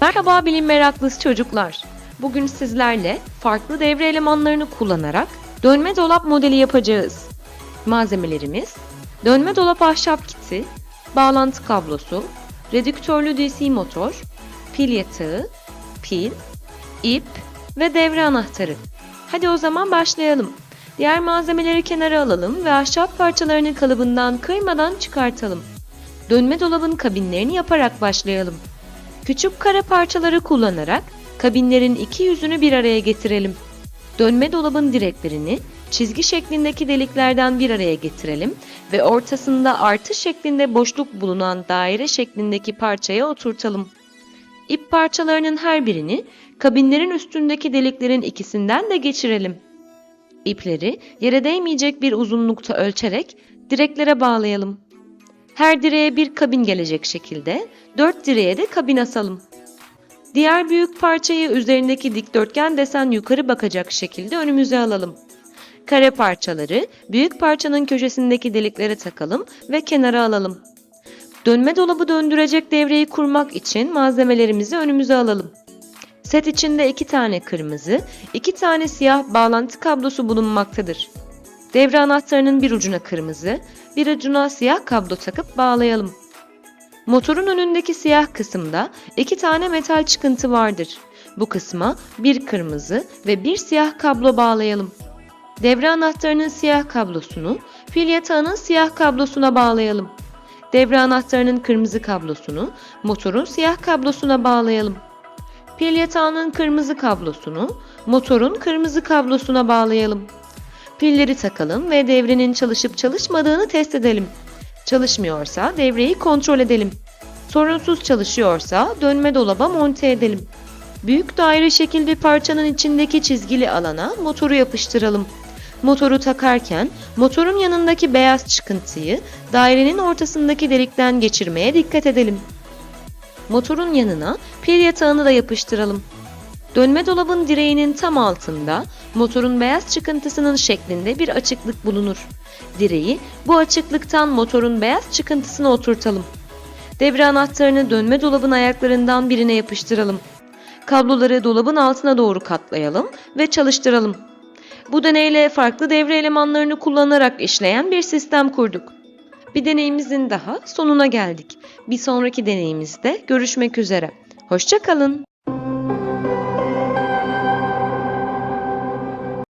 Merhaba bilim meraklısı çocuklar. Bugün sizlerle farklı devre elemanlarını kullanarak dönme dolap modeli yapacağız. Malzemelerimiz dönme dolap ahşap kiti, bağlantı kablosu, redüktörlü DC motor, pil yatağı, pil, ip ve devre anahtarı. Hadi o zaman başlayalım. Diğer malzemeleri kenara alalım ve ahşap parçalarını kalıbından kıymadan çıkartalım. Dönme dolabın kabinlerini yaparak başlayalım. Küçük kare parçaları kullanarak kabinlerin iki yüzünü bir araya getirelim. Dönme dolabın direklerini çizgi şeklindeki deliklerden bir araya getirelim ve ortasında artı şeklinde boşluk bulunan daire şeklindeki parçaya oturtalım. İp parçalarının her birini kabinlerin üstündeki deliklerin ikisinden de geçirelim. İpleri yere değmeyecek bir uzunlukta ölçerek direklere bağlayalım. Her direğe bir kabin gelecek şekilde dört direğe de kabin asalım. Diğer büyük parçayı üzerindeki dikdörtgen desen yukarı bakacak şekilde önümüze alalım. Kare parçaları büyük parçanın köşesindeki deliklere takalım ve kenara alalım. Dönme dolabı döndürecek devreyi kurmak için malzemelerimizi önümüze alalım. Set içinde iki tane kırmızı, iki tane siyah bağlantı kablosu bulunmaktadır. Devre anahtarının bir ucuna kırmızı, bir ucuna siyah kablo takıp bağlayalım. Motorun önündeki siyah kısımda iki tane metal çıkıntı vardır. Bu kısma bir kırmızı ve bir siyah kablo bağlayalım. Devre anahtarının siyah kablosunu pil yatağının siyah kablosuna bağlayalım. Devre anahtarının kırmızı kablosunu motorun siyah kablosuna bağlayalım. Pil yatağının kırmızı kablosunu motorun kırmızı kablosuna bağlayalım. Pilleri takalım ve devrenin çalışıp çalışmadığını test edelim. Çalışmıyorsa devreyi kontrol edelim. Sorunsuz çalışıyorsa dönme dolaba monte edelim. Büyük daire şekilde parçanın içindeki çizgili alana motoru yapıştıralım. Motoru takarken motorun yanındaki beyaz çıkıntıyı dairenin ortasındaki delikten geçirmeye dikkat edelim. Motorun yanına pil yatağını da yapıştıralım. Dönme dolabın direğinin tam altında motorun beyaz çıkıntısının şeklinde bir açıklık bulunur. Direği bu açıklıktan motorun beyaz çıkıntısına oturtalım. Devre anahtarını dönme dolabın ayaklarından birine yapıştıralım. Kabloları dolabın altına doğru katlayalım ve çalıştıralım. Bu deneyle farklı devre elemanlarını kullanarak işleyen bir sistem kurduk. Bir deneyimizin daha sonuna geldik. Bir sonraki deneyimizde görüşmek üzere. Hoşçakalın.